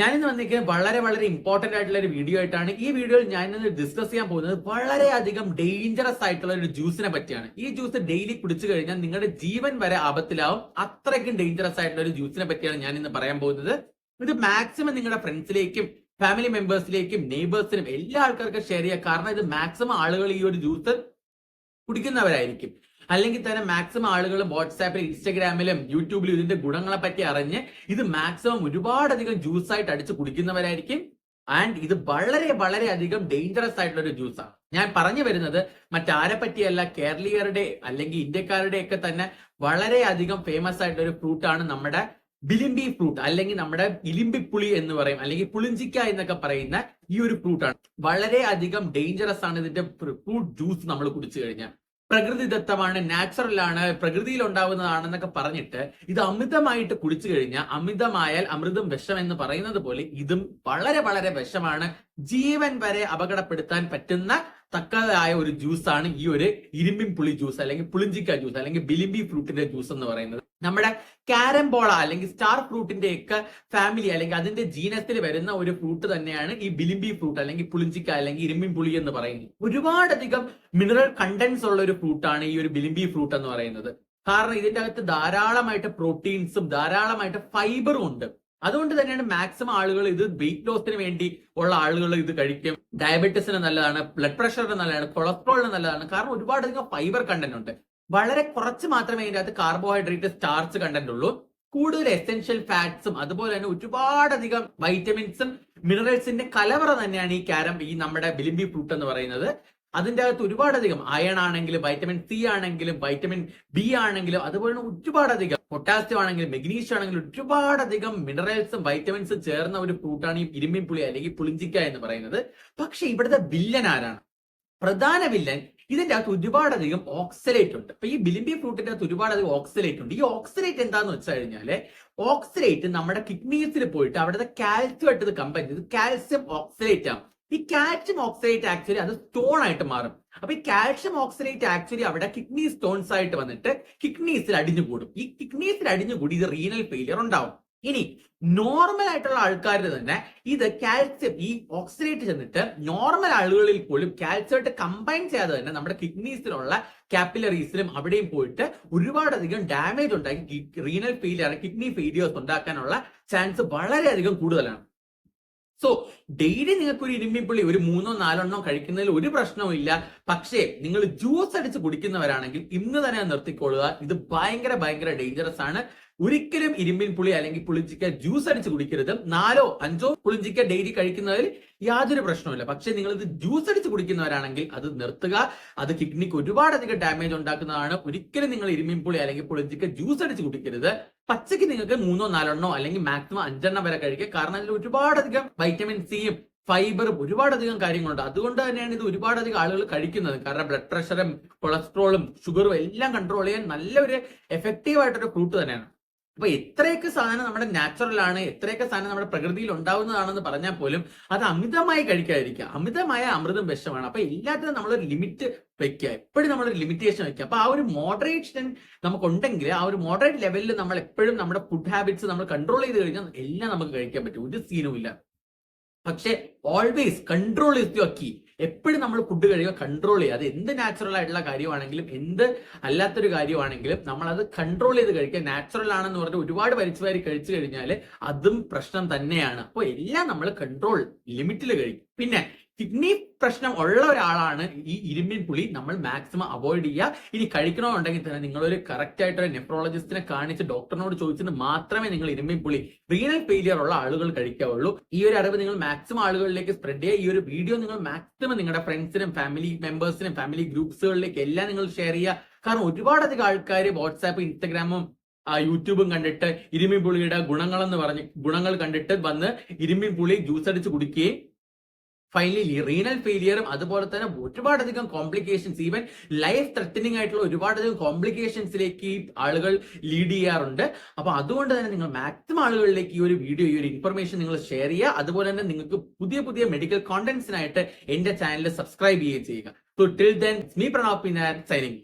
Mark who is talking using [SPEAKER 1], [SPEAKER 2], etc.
[SPEAKER 1] ഞാനിന്ന് വന്നിരിക്കുന്നത് വളരെ വളരെ ഇമ്പോർട്ടന്റ് ആയിട്ടുള്ള ഒരു വീഡിയോ ആയിട്ടാണ്. ഈ വീഡിയോയിൽ ഞാൻ ഇന്ന് ഡിസ്കസ് ചെയ്യാൻ പോകുന്നത് വളരെയധികം ഡേഞ്ചറസ് ആയിട്ടുള്ള ഒരു ജ്യൂസിനെ പറ്റിയാണ്. ഈ ജ്യൂസ് ഡെയിലി കുടിച്ചു കഴിഞ്ഞാൽ നിങ്ങളുടെ ജീവൻ വരെ ആപത്തിലാവും. അത്രയ്ക്കും ഡേഞ്ചറസ് ആയിട്ടുള്ള ഒരു ജ്യൂസിനെ പറ്റിയാണ് ഞാൻ ഇന്ന് പറയാൻ പോകുന്നത്. ഇത് മാക്സിമം നിങ്ങളുടെ ഫ്രണ്ട്സിലേക്കും ഫാമിലി മെമ്പേഴ്സിലേക്കും നെയ്ബേഴ്സിനും എല്ലാ ആൾക്കാർക്കും ഷെയർ ചെയ്യുക കാരണം ഇത് മാക്സിമം ആളുകൾ ഈ ഒരു ജ്യൂസ് കുടിക്കുന്നവരായിരിക്കും. അല്ലെങ്കിൽ തന്നെ മാക്സിമം ആളുകൾ വാട്സാപ്പിലും ഇൻസ്റ്റഗ്രാമിലും യൂട്യൂബിലും ഇതിന്റെ ഗുണങ്ങളെ പറ്റി അറിഞ്ഞ് ഇത് മാക്സിമം ഒരുപാടധികം ജ്യൂസ് ആയിട്ട് അടിച്ച് കുടിക്കുന്നവരായിരിക്കും. ആൻഡ് ഇത് വളരെ വളരെ അധികം ഡേഞ്ചറസ് ആയിട്ടുള്ള ഒരു ജ്യൂസാണ് ഞാൻ പറഞ്ഞു വരുന്നത് മറ്റാരെ പറ്റിയല്ല കേരളീയരുടെ അല്ലെങ്കിൽ ഇന്ത്യക്കാരുടെ ഒക്കെ തന്നെ വളരെ അധികം ഫേമസ് ആയിട്ടുള്ള ഒരു ഫ്രൂട്ട് ആണ് നമ്മുടെ ബിലിംബി ഫ്രൂട്ട് അല്ലെങ്കിൽ നമ്മുടെ ഇലിമ്പിപ്പുളി എന്ന് പറയും അല്ലെങ്കിൽ പുളിഞ്ചിക്ക എന്നൊക്കെ പറയുന്ന ഈ ഒരു ഫ്രൂട്ടാണ് വളരെ അധികം ഡേഞ്ചറസ് ആണ് ഇതിന്റെ ഫ്രൂട്ട് ജ്യൂസ് നമ്മൾ കുടിച്ചു കഴിഞ്ഞാൽ. പ്രകൃതിദത്തമാണ് നാച്ചുറൽ ആണ് പ്രകൃതിയിൽ ഉണ്ടാവുന്നതാണെന്നൊക്കെ പറഞ്ഞിട്ട് ഇത് അമിതമായിട്ട് കുടിച്ചു കഴിഞ്ഞാൽ അമിതമായാൽ അമൃതം വിഷം എന്ന് പറയുന്നത് പോലെ ഇതും വളരെ വളരെ വിഷമാണ്. ജീവൻ വരെ അപകടപ്പെടുത്താൻ പറ്റുന്ന തക്കതായ ഒരു ജ്യൂസാണ് ഈ ഒരു ഇരുമ്പിൻ പുളി ജ്യൂസ് അല്ലെങ്കിൽ പുളിഞ്ചിക്ക ജ്യൂസ് അല്ലെങ്കിൽ ബിലിമ്പി ഫ്രൂട്ടിന്റെ ജ്യൂസ് എന്ന് പറയുന്നത്. നമ്മുടെ കാരംബോള അല്ലെങ്കിൽ സ്റ്റാർ ഫ്രൂട്ടിന്റെ ഒക്കെ ഫാമിലി അല്ലെങ്കിൽ അതിന്റെ ജീനത്തിൽ വരുന്ന ഒരു ഫ്രൂട്ട് തന്നെയാണ് ഈ ബിലിമ്പി ഫ്രൂട്ട് അല്ലെങ്കിൽ പുളിഞ്ചിക്ക അല്ലെങ്കിൽ ഇരുമ്പിൻ പുളി എന്ന് പറയുന്നത്. ഒരുപാടധികം മിനറൽ കണ്ടന്റ്സ് ഉള്ള ഒരു ഫ്രൂട്ടാണ് ഈ ഒരു ബിലിമ്പി ഫ്രൂട്ട് എന്ന് പറയുന്നത്. കാരണം ഇതിന്റെ അകത്ത് ധാരാളമായിട്ട് പ്രോട്ടീൻസും ധാരാളമായിട്ട് ഫൈബറും ഉണ്ട്. അതുകൊണ്ട് തന്നെയാണ് മാക്സിമം ആളുകൾ ഇത് വെയിറ്റ് ലോസിന് വേണ്ടി ഉള്ള ആളുകൾ ഇത് കഴിക്കും. ഡയബറ്റീസിന് നല്ലതാണ് ബ്ലഡ് പ്രഷറിന് നല്ലതാണ് കൊളസ്ട്രോളിന് നല്ലതാണ്. കാരണം ഒരുപാടധികം ഫൈബർ കണ്ടന്റ് ഉണ്ട്. വളരെ കുറച്ച് മാത്രമേ ഇതിനകത്ത് കാർബോഹൈഡ്രേറ്റ് സ്റ്റാർച്ച് കണ്ടന്റ് ഉള്ളൂ. കൂടുതൽ എസെൻഷ്യൽ ഫാറ്റ്സും അതുപോലെ തന്നെ ഒരുപാടധികം വൈറ്റമിൻസും മിനറൽസിന്റെ കലവറ തന്നെയാണ് ഈ കാരം ഈ നമ്മുടെ ബിലിംബി ഫ്രൂട്ട് എന്ന് പറയുന്നത്. അതിന്റെ അകത്ത് ഒരുപാടധികം അയൺ ആണെങ്കിലും വൈറ്റമിൻ സി ആണെങ്കിലും വൈറ്റമിൻ ബി ആണെങ്കിലും അതുപോലെ ഒരുപാടധികം പൊട്ടാസ്യം ആണെങ്കിലും മെഗ്നീഷ്യം ആണെങ്കിലും ഒരുപാടധികം മിനറൽസും വൈറ്റമിൻസും ചേർന്ന ഒരു ഫ്രൂട്ടാണ് ഈ ഇരുമ്പിൻ പുളി അല്ലെങ്കിൽ പുളിഞ്ചിക്ക എന്ന് പറയുന്നത്. പക്ഷെ ഇവിടുത്തെ വില്ലൻ ആരാണ്? പ്രധാന വില്ലൻ ഇതിന്റെ അകത്ത് ഒരുപാടധികം ഓക്സലേറ്റ് ഉണ്ട്. അപ്പൊ ഈ ബിലിംബി ഫ്രൂട്ടിന്റെ അകത്ത് ഒരുപാടധികം ഓക്സലേറ്റ് ഉണ്ട്. ഈ ഓക്സലേറ്റ് എന്താന്ന് വെച്ച് കഴിഞ്ഞാൽ ഓക്സലേറ്റ് നമ്മുടെ കിഡ്നീസിൽ പോയിട്ട് അവിടുത്തെ കാൽസ്യം ആയിട്ട് കമ്പയർ ചെയ്ത് കാൽസ്യം ഓക്സലേറ്റ് ആണ്. ഈ കാൽഷ്യം ഓക്സലേറ്റ് ആക്ച്വലി അത് സ്റ്റോൺ ആയിട്ട് മാറും. അപ്പൊ ഈ കാൽഷ്യം ഓക്സലേറ്റ് ആക്ച്വലി അവിടെ കിഡ്നി സ്റ്റോൺസ് ആയിട്ട് വന്നിട്ട് കിഡ്നീസിൽ അടിഞ്ഞു കൂടും ഈ കിഡ്നീസിൽ അടിഞ്ഞു കൂടി ഇത് റീനൽ ഫെയിലിയർ ഉണ്ടാവും. ഇനി നോർമൽ ആയിട്ടുള്ള ആൾക്കാരുടെ തന്നെ ഇത് കാൽസ്യം ഈ ഓക്സിഡേറ്റ് ചെന്നിട്ട് നോർമൽ ആളുകളിൽ പോലും കാൽസ്യമായിട്ട് കമ്പൈൻ ചെയ്യാതെ തന്നെ നമ്മുടെ കിഡ്നീസിലുള്ള കാപ്പിലറീസിലും അവിടെയും പോയിട്ട് ഒരുപാടധികം ഡാമേജ് ഉണ്ടാക്കി. റീനൽ ഫെയിലിയർ കിഡ്നി ഫെയിലിയേഴ്സ് ഉണ്ടാക്കാനുള്ള ചാൻസ് വളരെയധികം കൂടുതലാണ്. സോ ഡെയിലി നിങ്ങൾക്ക് ഒരു ഇരുമ്പിപ്പുള്ളി ഒരു മൂന്നോ നാലെണ്ണോ കഴിക്കുന്നതിൽ ഒരു പ്രശ്നവും ഇല്ല. പക്ഷേ നിങ്ങൾ ജ്യൂസ് അടിച്ച് കുടിക്കുന്നവരാണെങ്കിൽ ഇന്ന് തന്നെ നിർത്തിക്കൊള്ളുക. ഇത് ഭയങ്കര ഭയങ്കര ഡേഞ്ചറസ് ആണ്. ഒരിക്കലും ഇരുമ്പിൻ പുളി അല്ലെങ്കിൽ പുളിഞ്ചിക്ക ജ്യൂസ് അടിച്ച് കുടിക്കരുത്. നാലോ അഞ്ചോ പുളിഞ്ചിക്ക ഡെയിലി കഴിക്കുന്നതിൽ യാതൊരു പ്രശ്നവുമില്ല പക്ഷെ നിങ്ങൾ ഇത് ജ്യൂസ് അടിച്ച് കുടിക്കുന്നവരാണെങ്കിൽ അത് നിർത്തുക. അത് കിഡ്നിക്ക് ഒരുപാട് ഒരുപാടധികം ഡാമേജ് ഉണ്ടാക്കുന്നതാണ്. ഒരിക്കലും നിങ്ങൾ ഇരുമ്പിൻ പുളി അല്ലെങ്കിൽ പുളിഞ്ചിക്ക ജ്യൂസ് അടിച്ച് കുടിക്കരുത്. പച്ചയ്ക്ക് നിങ്ങൾക്ക് മൂന്നോ എണ്ണോ അല്ലെങ്കിൽ മാക്സിമം അഞ്ചെണ്ണം വരെ കഴിക്കുക കാരണം അതിൽ ഒരുപാടധികം വൈറ്റമിൻ സിയും ഫൈബറും ഒരുപാടധികം കാര്യങ്ങളുണ്ട്. അതുകൊണ്ട് തന്നെയാണ് ഇത് ഒരുപാടധികം ആളുകൾ കഴിക്കുന്നത്. കാരണം ബ്ലഡ് പ്രഷറും കൊളസ്ട്രോളും ഷുഗറും എല്ലാം കൺട്രോൾ ചെയ്യാൻ നല്ലൊരു എഫക്റ്റീവ് ആയിട്ടൊരു ഫ്രൂട്ട് തന്നെയാണ്. അപ്പൊ എത്രയൊക്കെ സാധനം നമ്മുടെ നാച്ചുറൽ ആണ് എത്രയൊക്കെ സാധനം നമ്മുടെ പ്രകൃതിയിൽ ഉണ്ടാവുന്നതാണെന്ന് പറഞ്ഞാൽ പോലും അത് അമിതമായി കഴിക്കാതിരിക്കുക. അമിതമായ അമൃതം വിഷമാണ്. അപ്പൊ എല്ലാത്തിനും നമ്മളൊരു ലിമിറ്റ് വെക്കുക. എപ്പോഴും നമ്മളൊരു ലിമിറ്റേഷൻ വെക്കുക. അപ്പൊ ആ ഒരു മോഡറേഷൻ നമുക്കുണ്ടെങ്കിൽ ആ ഒരു മോഡറേറ്റ് ലെവലിൽ നമ്മൾ എപ്പോഴും നമ്മുടെ ഫുഡ് ഹാബിറ്റ്സ് നമ്മൾ കൺട്രോൾ ചെയ്ത് കഴിഞ്ഞാൽ എല്ലാം നമുക്ക് കഴിക്കാൻ പറ്റും. ഒരു സീനും ഇല്ല. പക്ഷെ always control is your key എപ്പോഴും നമ്മൾ ഫുഡ് കഴിയുക കൺട്രോൾ ചെയ്യുക. അത് എന്ത് നാച്ചുറൽ ആയിട്ടുള്ള കാര്യമാണെങ്കിലും എന്ത് അല്ലാത്തൊരു കാര്യമാണെങ്കിലും നമ്മൾ അത് കൺട്രോൾ ചെയ്ത് കഴിക്കുക. നാച്ചുറൽ ആണെന്ന് പറഞ്ഞ് ഒരുപാട് വലിച്ചു വാരി കഴിച്ചു കഴിഞ്ഞാൽ അതും പ്രശ്നം തന്നെയാണ്. അപ്പോൾ എല്ലാം നമ്മൾ കൺട്രോൾ ലിമിറ്റിൽ കഴിക്കും. പിന്നെ കിഡ്നി പ്രശ്നം ഉള്ള ഒരാളാണ് ഈ ഇരുമ്പിൻ പുളി. നമ്മൾ മാക്സിമം അവോയ്ഡ് ചെയ്യുക. ഇനി കഴിക്കണമെന്നുണ്ടെങ്കിൽ തന്നെ നിങ്ങളൊരു കറക്റ്റ് ആയിട്ടൊരു നെഫ്രോളജിസ്റ്റിനെ കാണിച്ച് ഡോക്ടറിനോട് ചോദിച്ചിട്ട് മാത്രമേ നിങ്ങൾ ഇരുമ്പിൻ പുളി റീനൽ ഫെയിലിയർ ഉള്ള ആളുകൾ കഴിക്കാവുള്ളൂ. ഈ ഒരു അറിവ് നിങ്ങൾ മാക്സിമം ആളുകളിലേക്ക് സ്പ്രെഡ് ചെയ്യുക. ഈ ഒരു വീഡിയോ നിങ്ങൾ മാക്സിമം നിങ്ങളുടെ ഫ്രണ്ട്സിനും ഫാമിലി മെമ്പേഴ്സിനും ഫാമിലി ഗ്രൂപ്പ്സുകളിലേക്ക് എല്ലാം നിങ്ങൾ ഷെയർ ചെയ്യുക. കാരണം ഒരുപാടധികം ആൾക്കാർ വാട്സാപ്പ് ഇൻസ്റ്റഗ്രാമും യൂട്യൂബും കണ്ടിട്ട് ഇരുമ്പിൻ പുളിയുടെ ഗുണങ്ങളെന്ന് പറഞ്ഞ് ഗുണങ്ങൾ കണ്ടിട്ട് വന്ന് ഇരുമ്പിൻ പുളി ജ്യൂസ് അടിച്ച് കുടിക്കുകയും ഫൈനലി റീനൽ ഫെയിലിയറും അതുപോലെ തന്നെ ഒരുപാടധികം കോംപ്ലിക്കേഷൻസ് ഈവൻ ലൈഫ് ത്രെറ്റനിങ് ആയിട്ടുള്ള ഒരുപാടധികം കോംപ്ലിക്കേഷൻസിലേക്ക് ആളുകൾ ലീഡ് ചെയ്യാറുണ്ട്. അപ്പൊ അതുകൊണ്ട് തന്നെ നിങ്ങൾ മാക്സിമം ആളുകളിലേക്ക് ഈ ഒരു വീഡിയോ ഈ ഒരു ഇൻഫർമേഷൻ നിങ്ങൾ ഷെയർ ചെയ്യുക. അതുപോലെ തന്നെ നിങ്ങൾക്ക് പുതിയ പുതിയ മെഡിക്കൽ കോണ്ടന്റ്സിനായിട്ട് എന്റെ ചാനൽ സബ്സ്ക്രൈബ് ചെയ്യുകയും ചെയ്യുക. So till then me Pranav signing